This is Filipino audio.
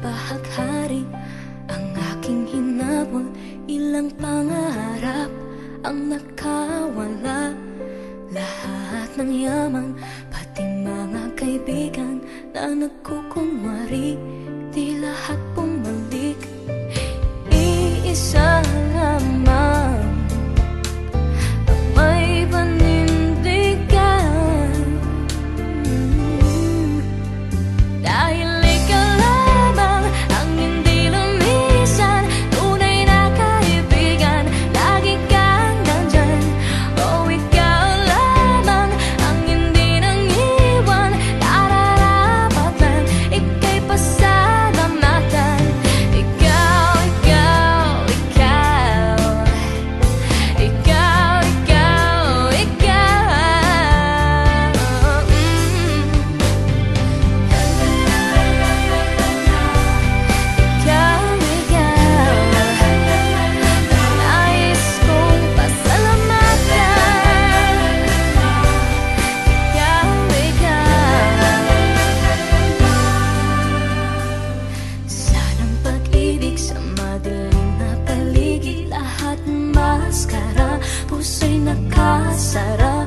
bahaghari Ang aking hinabol Ilang pangarap ang nakawala. Lahat ng yaman Pati mga kaibigan na nagkukunwari Di lahat nakasara.